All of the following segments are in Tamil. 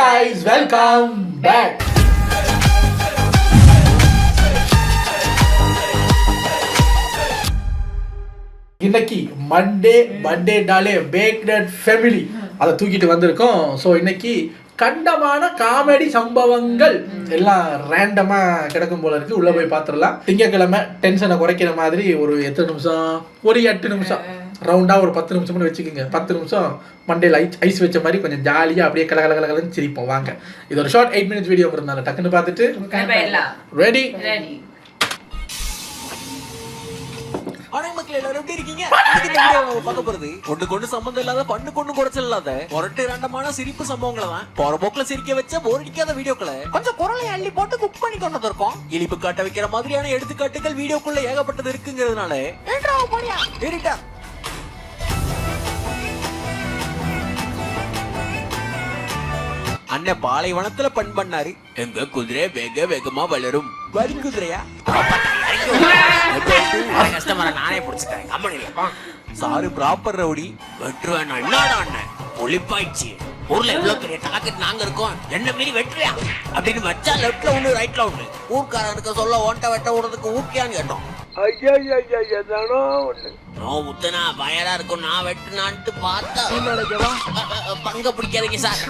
guys, welcome back. இன்னைக்கு மண்டே மண்டேனாலே பேக்டட் ஃபேமிலி அதை தூக்கிட்டு வந்திருக்கோம். ஸோ இன்னைக்கு கண்டமான காமெடி சம்பவங்கள். எல்லாம் ரேண்டமா கிடக்கும் போல இருக்கு. உள்ள போய் பார்த்துடலாம். திங்கக்கிழமை டென்ஷனை குறைக்கிற மாதிரி ஒரு எத்தனை நிமிஷம் ஒரு எட்டு நிமிஷம். ரவுண்டா ஒரு பத்து நிமிஷம்னு வச்சுக்கோங்க. பத்து நிமிஷம் மண்டேல ஐஸ் ஐஸ் வச்ச மாதிரி கொஞ்சம் ஜாலியா அப்படியே கல கல கலகலன்னு சிரிப்போம். வாங்க. இது ஒரு ஷார்ட் எயிட் மினிட்ஸ் வீடியோ இருந்தாலும் டக்குன்னு பார்த்துட்டு ரெடி மக்கள் எல்லாரும் எப்படி இருக்கீங்க? பார்க்க போறது ஒண்ணு கொண்டு சம்பந்தம் இல்லாத பண்ணு கொண்டு குறைச்சல் இல்லாத ஒரட்டு ரெண்டமான சிரிப்பு சம்பவங்களை தான் சிரிக்க வச்ச போர் அடிக்காத வீடியோக்களை கொஞ்சம் குரலை அள்ளி போட்டு குக் பண்ணி கொண்டு வந்திருக்கோம். இழிப்பு காட்ட வைக்கிற மாதிரியான எடுத்துக்காட்டுகள் வீடியோக்குள்ள ஏகப்பட்டது இருக்குங்கிறதுனால அண்ணன் பாலைவனத்துல பண் பண்ணாரு. எங்க குதிரை வேக வேகமா வளரும். வரி குதிரையா? கஸ்டமரை நானே பிடிச்சிட்டேன் கம்பெனில சாரு ப்ராப்பர் ரவுடி. வெட்டுவேன் என்னடா அண்ணன் ஒளிப்பாய்ச்சி ஊர்ல எவ்வளவு பெரிய டார்கெட் நாங்க இருக்கோம். என்ன மீறி வெட்டுறியா? அப்படின்னு வச்சா லெஃப்ட்ல ஒண்ணு ரைட்ல ஒண்ணு. ஊர்க்காரனுக்கு சொல்ல ஓட்ட வெட்ட விடுறதுக்கு ஊக்கியான்னு கேட்டோம். நான் முத்தனா பயரா இருக்கும். நான் வெட்டுனான்ட்டு பார்த்தா. பங்க பிடிக்காதீங்க சார்.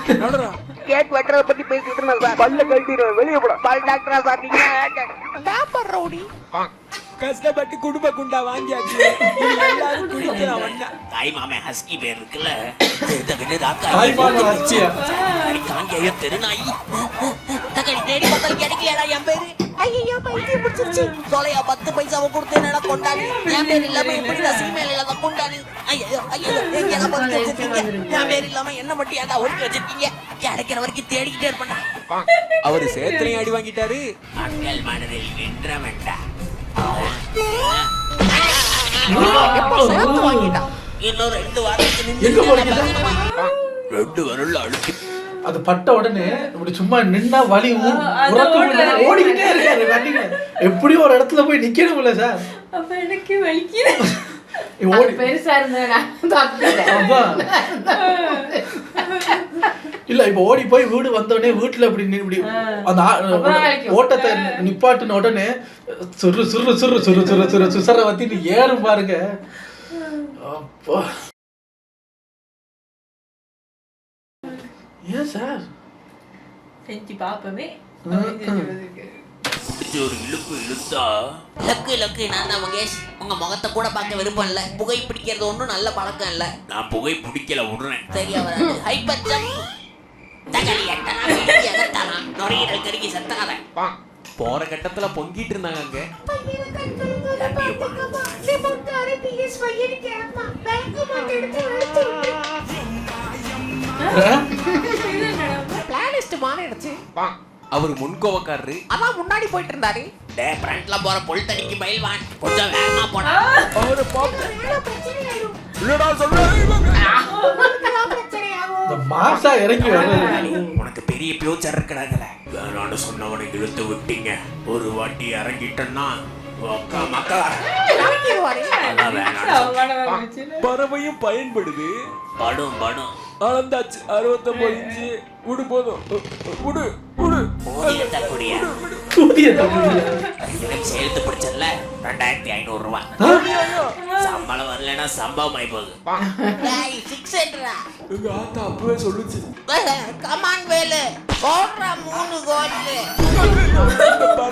கேக் வெட்டுறத பத்தி பேசிட்டு இருந்தா சார். பல்ல கழட்டிடுவேன் வெளியே போட. பல் டாக்டரா சார் நீங்க டாப்பர் ரவுடி. கஷ்டப்பட்டு குடும்ப குண்டா வாங்கியாச்சு. எல்லாரும் குடிக்கலாம் வந்தா தாய் மாமே ஹஸ்கி பேர் இருக்குல்ல? தகடு ராக்கா தாய் மாமன் ஹஸ்கியா? காங்கியோ தெருநாயி தகடி தேடி பார்த்தா கிடைக்கலடா என் பேரு? ஐயோ பைத்தியம் பிடிச்சிருச்சு. தொலையா பத்து பைசாவை கொடுத்து என்னடா கொண்டாடி. என் பேர் இல்லாம எப்படி நான் சீமையில இல்லாத கொண்டாடி? ஐயோ ஐயோ எங்க எல்லாம் ஒதுக்கி வச்சிருக்கீங்க? என் பேர் இல்லாம என்ன மட்டும் ஏன்டா ஒதுக்கி வச்சிருக்கீங்க? கிடைக்கிற வரைக்கும் தேடிக்கிட்டே இருப்பேன்டா. அவரு சேத்திரையும் அடி வாங்கிட்டாரு. மக்கள் மனதில் நின்ற வேண்டாம் இன்னும் ரெண்டு வாரத்துக்கு? ரெண்டு வரல அழுத்தி அது பட்ட உடனே இப்படி சும்மா நின்னா வலி. ஓடிக்கிட்டே இருக்காரு வண்டியில. எப்படியும் ஒரு இடத்துல போய் நிக்கணும்ல சார். அப்ப எனக்கு வலிக்குது. ஓடி பெருசா. இல்ல இப்ப ஓடி போய் வீடு வந்தோடனே வீட்டுல இப்படி இப்படி அந்த. ஓட்டத்தை நிப்பாட்டின உடனே சுரு சுரு சுரு சுரு சுரு சுரு சுசர வத்திட்டு ஏறும் பாருங்க. அப்பா. ஏன் சார் செஞ்சு பாப்பமே ஒரு இழுப்பு இழுத்தா? லக்கு லக்கு நான் தான் மகேஷ். உங்க முகத்தை கூட பார்க்க விருப்பம் இல்ல. புகை பிடிக்கிறது ஒண்ணும் நல்ல பழக்கம் இல்ல. நான் புகை பிடிக்கல விடுறேன் சரியா வராது. ஹைப்பர் ஜம்ப் தகலி எட்டனா பிடிச்சி அகத்தானா நுரையீரல் கருகி செத்தாத. போற கட்டத்துல பொங்கிட்டு இருந்தாங்க அங்க. பிளானிஸ்ட் மாறிடுச்சு. அவர் முன்கோவக்காரரு. அதான் முன்னாடி போயிட்டு இருந்தாரு டே ஃப்ரண்ட்ல போற பொல்தடிக்கு பயில்வான். கொஞ்சம் வேகமா போனா அவரு இந்த மாசா இறங்கி உனக்கு பெரிய ஃபியூச்சர் இருக்கிறாங்கல வேணான்னு சொன்னவனை இழுத்து விட்டீங்க. ஒரு வாட்டி இறங்கிட்டேன்னா பறவையும் பயன்படுது. படும் படும். அளந்தாச்சு. அறுபத்தொன்பது இன்ச்சு. விடு போதும். விடு விடு. கூடிய புதிய தமிழ்ல சேர்த்து பிடிச்சல ரெண்டாயிரத்தி ஐநூறு ரூபாய் சம்பளம் வரலன்னா சம்பவம் ஆகி போகுது. எங்க ஆத்தா அப்பவே சொல்லுச்சு. Come on Velu. போடுறா மூணு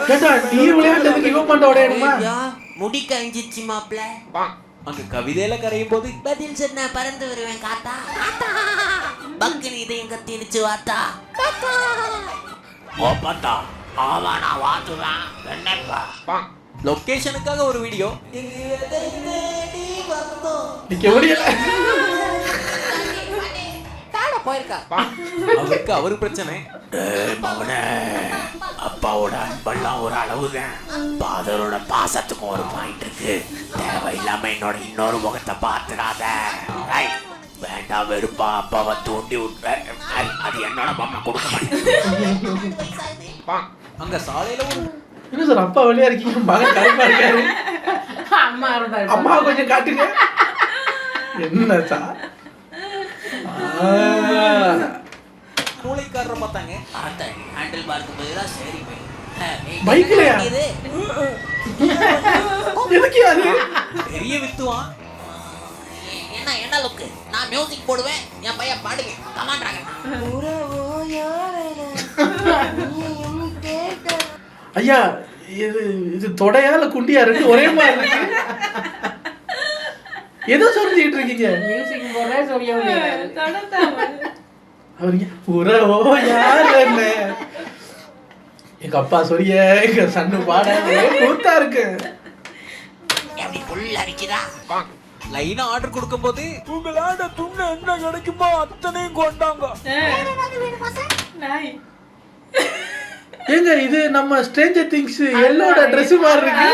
கேட்டா நீ விளையாண்டதுக்கு இவன் பண்ண கழிஞ்சிச்சு மாப்ள அங்க கவிதையில கரையும் போது பதில் சொன்ன பறந்து வருவேன் காத்தா. பக்குனு இதயம் கத்திருச்சு வாத்தா. ஓ பார்த்தா ஆமா நான் வாத்துவேன். என்னப்பா? லொகேஷனுக்காக ஒரு வீடியோ. முடியல அவருக்கு அவரு பிரச்சனை. அப்பாவோட அன்பெல்லாம் ஒரு அளவுதான் பாதரோட பாசத்துக்கும் ஒரு பாயிண்ட் இருக்கு. தேவையில்லாம என்னோட இன்னொரு முகத்தை பார்த்துடாத. வேண்டாம் வெறுப்பா அப்பாவை தூண்டி விட்டு ஐய், அது என்னோட மாமா கொடுக்க மாட்டேன். அங்க சாலையில ஒரு என்ன சார் அப்பா வெளியா இருக்கீங்க? மகன் கருப்பா இருக்காரு. அம்மா இருந்தாரு அம்மா கொஞ்சம் காட்டுங்க. என்ன சார். மூளைக்காரரை பார்த்தாங்க. பார்த்தேன். ஹேண்டில் பார்க்கு பதிலா சரி போய். பைக்லயா? எதுக்கு அது? பெரிய வித்துவான். என்ன என்ன லுக்கு நான் மியூசிக் போடுவேன் என் பையன் பாடுங்க. கமான்றாங்க ஐயா இது இது தொடையா இல்ல குண்டியா? ஒரே மாதிரி ஏதோ சொல்லிட்டு இருக்கீங்க. மியூசிக் போடுறே சொல்ல முடியாது தொடர்ந்தாமல் அவருங்க உறவோ யார் என்ன? எங்க அப்பா சொல்லிய எங்க சன்னு பாட கூத்தா இருக்கு. எப்படி புல் அடிக்குதா? லைனா ஆர்டர் கொடுக்கும்போது உங்களாட துண்ண என்ன கிடைக்குமோ அத்தனையும் கொண்டாங்க. ஏங்க இது நம்ம ஸ்ட்ரேஞ்சர் திங்ஸ் எல்லோட Dress மாதிரி இருக்கு.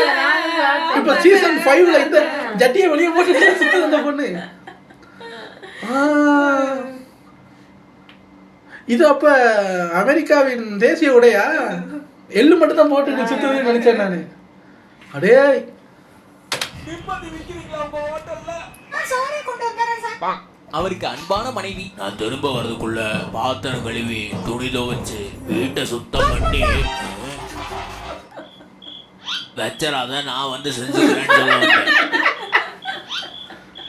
இப்ப சீசன் ஃபைவ்ல இந்த ஜட்டியை வெளியே போட்டு சுத்து அந்த பொண்ணு. ஆ. இது அப்ப அமெரிக்காவின் தேசிய உடையா? எள்ளு மட்டும் தான் போட்டு சுத்துதுன்னு நினைச்சேன் நானு. அடே. அவருக்கு அன்பான மனைவி. நான் திரும்ப வர்றதுக்குள்ள பாத்திரம் கழுவி துணி துவச்சு வீட்டை சுத்தம் பண்ணி வச்சராத நான் வந்து செஞ்சுக்கிறேன்னு சொல்ல வந்தேன்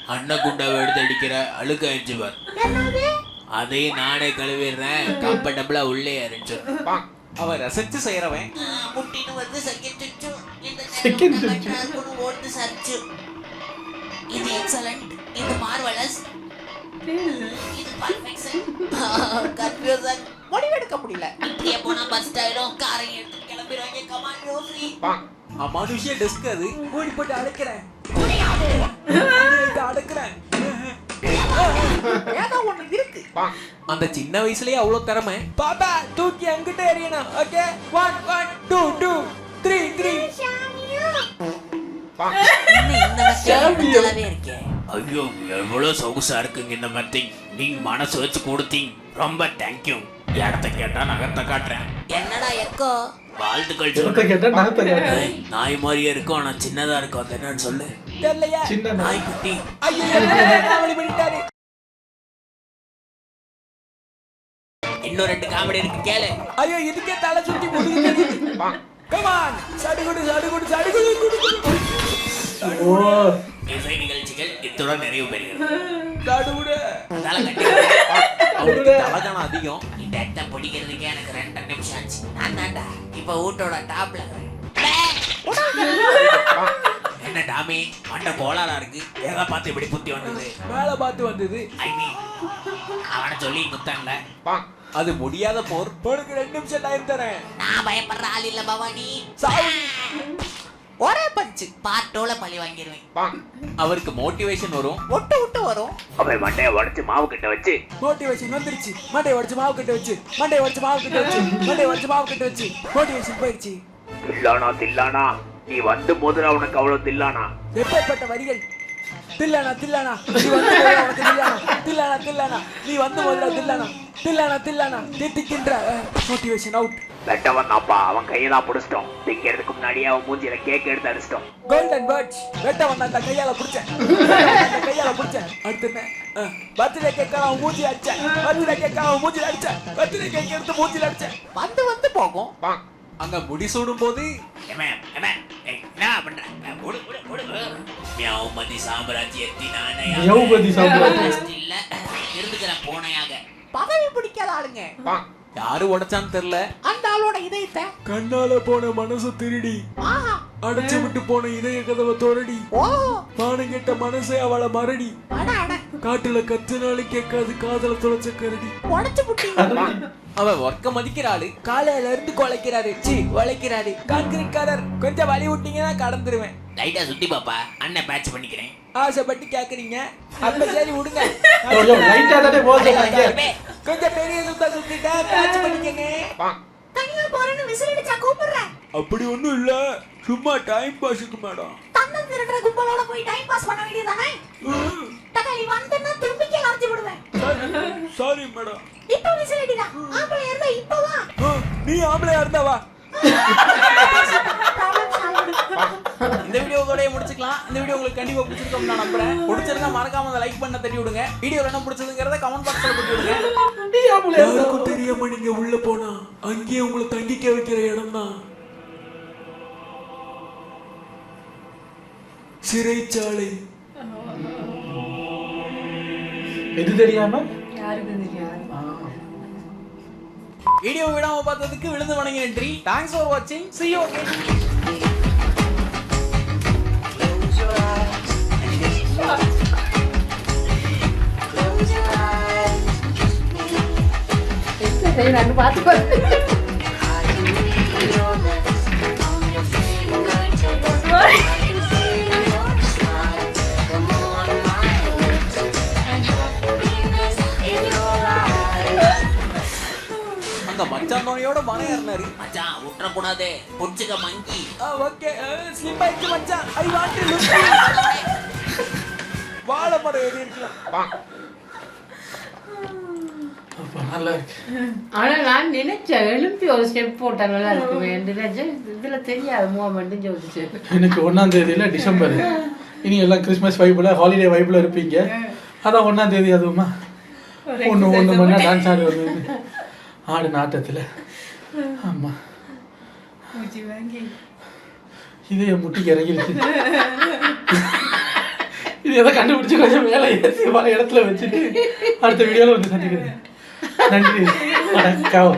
அண்ணன் குண்டாவை எடுத்து அடிக்கிற அழுக்க அழிச்சுவர் அதையும் நானே கழுவிடுறேன் கம்ஃபர்டபுளா உள்ளே இருந்துச்சு அவன் ரசிச்சு செய்யறவன் முட்டின்னு வந்து செகண்ட் சுச்சு. ஓடுது சர்ச்சு இது எக்ஸலண்ட் இது மார்வலஸ் இது பர்ஃபெக்ஷன் கன்ஃபியூசன் முடிவெடுக்க முடியல இப்படியே போனா பஸ் ஆயிடும் காரை எடுத்து கிளம்பிடுவாங்க கமாண்ட் அமானுஷ்ய டெஸ்க் அது போட்டு அந்த சின்ன வயசுலயே அவ்வளவு திறமை. பாப்பா தூக்கி அங்கிட்ட எறியணும். Okay one one two two three three ஐயோ எவ்வளவு சொகுசா இருக்குங்க இந்த மாதிரி நீங்க மனசு வச்சு கொடுத்தீங்க. ரொம்ப தேங்க்யூ இடத்த கேட்டா நகர்த்த காட்டுறேன். என்னடா எக்கோ? வாழ்த்துக்கள். ஏய், நாய் மாதிரியே இருக்கும் ஆனா சின்னதா இருக்கும். அது என்னன்னு சொல்லு. தெரியலையா. நாய். நாய் குட்டி இன்னும் ரெண்டு காமெடி இருக்கு கேளு. ஐயோ இதுக்கே தலை சுத்தி முடியுது கமான் சடுகுடு சடுகுடு சடுகுடு ஓ. இசை நிகழ்ச்சிகள் இத்துடன் நிறைவு பெறுகிறது. நடுவுடு தலை கட்டி. அவருக்கு தலைதானம் அதிகம். இந்த இடத்த பிடிக்கிறதுக்கே எனக்கு ரெண்டு நிமிஷம் ஆச்சு. நான் தான்டா இப்ப வீட்டோட டாப்ல இருக்கிறேன். என்ன டாமி? மண்டை கோளாரா இருக்கு. எதை பார்த்து இப்படி புத்தி வந்தது? மேல பார்த்து வந்தது. ஐ மீன் அவனை சொல்லி குத்தான்ல. அது முடியாத போர் உனக்கு ரெண்டு நிமிஷம் டைம் தரேன். நான் பயப்படுற ஆள் இல்ல பவானி. சாவு. ஒரே பஞ்சு. பாட்டோல பழி வாங்கிடுவேன் அவருக்கு மோட்டிவேஷன் வரும். ஒட்டு விட்டு வரும். அவன் மண்டைய உடச்சு மாவு கிட்ட வச்சு. மோட்டிவேஷன் வந்துருச்சு. மண்டை உடைச்சு மாவு கட்ட வச்சு. மண்டை உடைச்சு மாவு கட்ட வச்சு. மண்டை உடைச்சு மாவு கட்ட வச்சு. மோட்டிவேஷன் போயிடுச்சு. தில்லானா தில்லானா. நீ வந்து போதுடா உனக்கு அவ்வளவு தில்லானா? எப்பேற்பட்ட வரிகள்? தில்லானா தில்லானா. நீ வந்து உனக்கு தில்லானா. தில்லானா தில்லானா. நீ வந்து முதல்ல தில்லானா. தில்லானா தில்லானா திட்டிக்கின்ற மோட்டிவேஷன் அவுட் வெட்டவன் தான்ப்பா அவன் கையை தான் பிடிச்சிட்டோம். திங்கிறதுக்கு முன்னாடியே அவன் மூஞ்சில கேக் எடுத்து அடிச்சிட்டோம். கோல்டன் பேர்ட்ஸ் வெட்ட வந்த அந்த கையால புடிச்சேன். அந்த கையால புடிச்சேன். அடுத்து பர்த்டே கேக் அவன் மூஞ்சி அடிச்சேன். பர்த்டே கேக் அவன் மூஞ்சில அடிச்சேன். பர்த்டே கேக் எடுத்து மூஞ்சில அடிச்சேன். வந்து வந்து போகும். அங்க போது ஏம்மா, ஏம்மா, ஏய், என்ன பண்ற. மியாவுமதி சாம்ராஜ்யத்தின் ஆணையாக இருந்துக்கிறேன் பூனையாக பதவி பிடிக்காத ஆளுங்க. யாரு உடைச்சான்னு தெரியல. அந்த ஆளோட இதயத்தை கண்ணால போன மனசு திருடி. அடைச்சு விட்டு போன இதய கதவை தோரடி. ஓ. மானங்கெட்ட மனசே அவளை மறடி. அட அட. காட்டுல கத்துனாலும் கேட்காது காதல தொலைச்ச கரடி. உடச்சு புட்டி அவன் ஒர்க்க மதிக்கிற ஆளு காலையில இருந்து குலைக்கிறாரு. சி உழைக்கிறாரு கான்கிரீட் காரர் கொஞ்சம் வழி விட்டீங்கன்னா கடந்துருவேன். லைட்டா சுத்தி பாப்பா. அண்ணன் பேட்ச் பண்ணிக்கிறேன். ஆசைப்பட்டு கேக்குறீங்க. அப்ப சரி விடுங்க. கொஞ்சம் லைட்டா தானே போக சொன்னாங்க கொஞ்சம் பெரிய சுத்தா சுத்திட்டேன் பேட்ச் பண்ணிக்கங்க தனியா போறேன்னு விசில் அடிச்சா கூப்பிடுறேன். அப்படி ஒண்ணும் இல்ல. சும்மா டைம் பாஸுக்கு மேடம். தந்தம் திருடுற கும்பலோட போய் டைம் பாஸ் பண்ண வேண்டியதானே தக்காளி வந்தேன்னா திரும்பிக்கே அரைச்சு விடுவேன். சாரி மேடம் இப்ப விசில் அடிடா. ஆம்பளை இருந்தா இப்பவா நீ ஆம்பளையா இருந்தாவா ப்ராப்ளம் சால்வ் இந்த வீடியோவோடய முடிச்சுக்கலாம். இந்த வீடியோ உங்களுக்கு கண்டிப்பா பிடிச்சிருக்கும் நான் நம்புறேன். பிடிச்சிருந்தா மறக்காம அந்த லைக் பண்ண தட்டி விடுங்க. வீடியோல என்ன பிடிச்சதுங்கிறத கமெண்ட் பாக்ஸ்ல போட்டு விடுங்க. யாருக்கும் தெரியாம நீங்க உள்ள போனா அங்கேயே உங்களை தங்கிக்க வைக்கிற இடம் தான் சிறைச்சாலை. எது தெரியாம? யாருக்கும் தெரியாது. வீடியோ விடாம பார்த்ததுக்கு விழுந்து வணங்கி நன்றி தேங்க்ஸ் ஃபார் வாட்சிங் see you செய்யறான்னு பார்த்து அங்க மச்சான் தோனியோட மனம் ஏறினாரு. மச்சான் விட்டுறக்கூடாதே புடிச்சுக்க மங்கி. ஓகே. ஸ்லிப் ஆயிடுச்சு மச்சான். ஐ வாண்ட் டு லுக் வாழைப்படம் ஏறி இருக்கலாம் நல்லா இருக்கு ஆனா நான் நினைச்சேன் எழுப்பி ஒரு ஸ்டெப் போட்டா நல்லா இருக்குமே. நினைச்சேன் இதுல தெரியாது மூமெண்ட் ஜோதிச்சு எனக்கு ஒன்றாம் தேதியில டிசம்பர். இனி எல்லாம் கிறிஸ்மஸ் வைப்பில் ஹாலிடே வைப்பில் இருப்பீங்க. அதான் ஒன்றாம் தேதி அதுவுமா? ஒன்று ஒன்று மணி நேரம் டான்ஸ் ஆடி வருது ஆடு நாட்டத்தில். ஆமாம் இது என் முட்டிக்கு இறங்கிருச்சு. இது எதை கண்டுபிடிச்சு கொஞ்சம் மேலே ஏற்றி பல இடத்துல வச்சுட்டு அடுத்த வீடியோவில் வந்து சந்திக்கிறேன். நன்றி. வணக்கம்.